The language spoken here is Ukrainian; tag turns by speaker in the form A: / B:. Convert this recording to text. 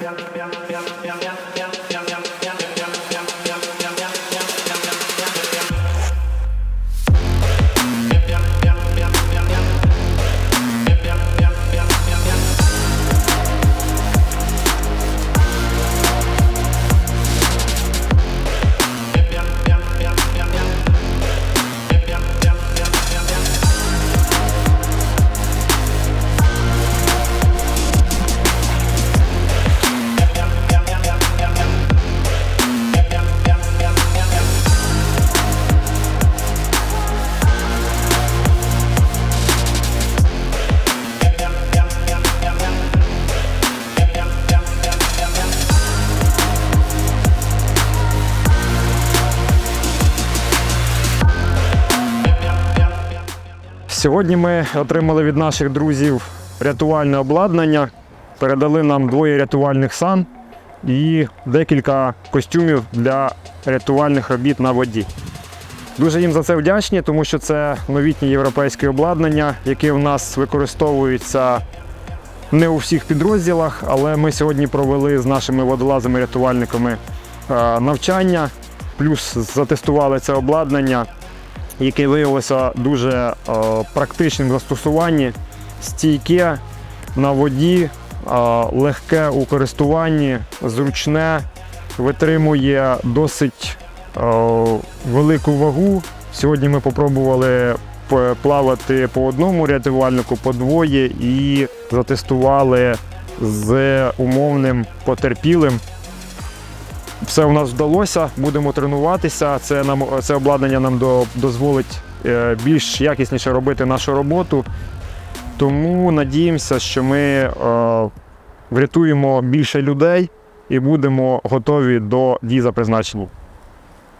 A: ja, ja, ja, ja, ja. Сьогодні ми отримали від наших друзів рятувальне обладнання, передали нам двоє рятувальних сан і декілька костюмів для рятувальних робіт на воді. Дуже їм за це вдячні, тому що це новітнє європейське обладнання, яке в нас використовується не у всіх підрозділах, але ми сьогодні провели з нашими водолазами-рятувальниками е, навчання, плюс затестували це обладнання, яке виявилося дуже е, практичним в застосуванні, стійке на воді, е, легке у користуванні, зручне, витримує досить е, велику вагу. Сьогодні ми спробували плавати по одному рятувальнику, по двоє і затестували з умовним потерпілим. Все у нас вдалося, будемо тренуватися. Це нам це обладнання нам до, дозволить е, більш якісніше робити нашу роботу. Тому надіємося, що ми е, врятуємо більше людей і будемо готові до дій за призначенням.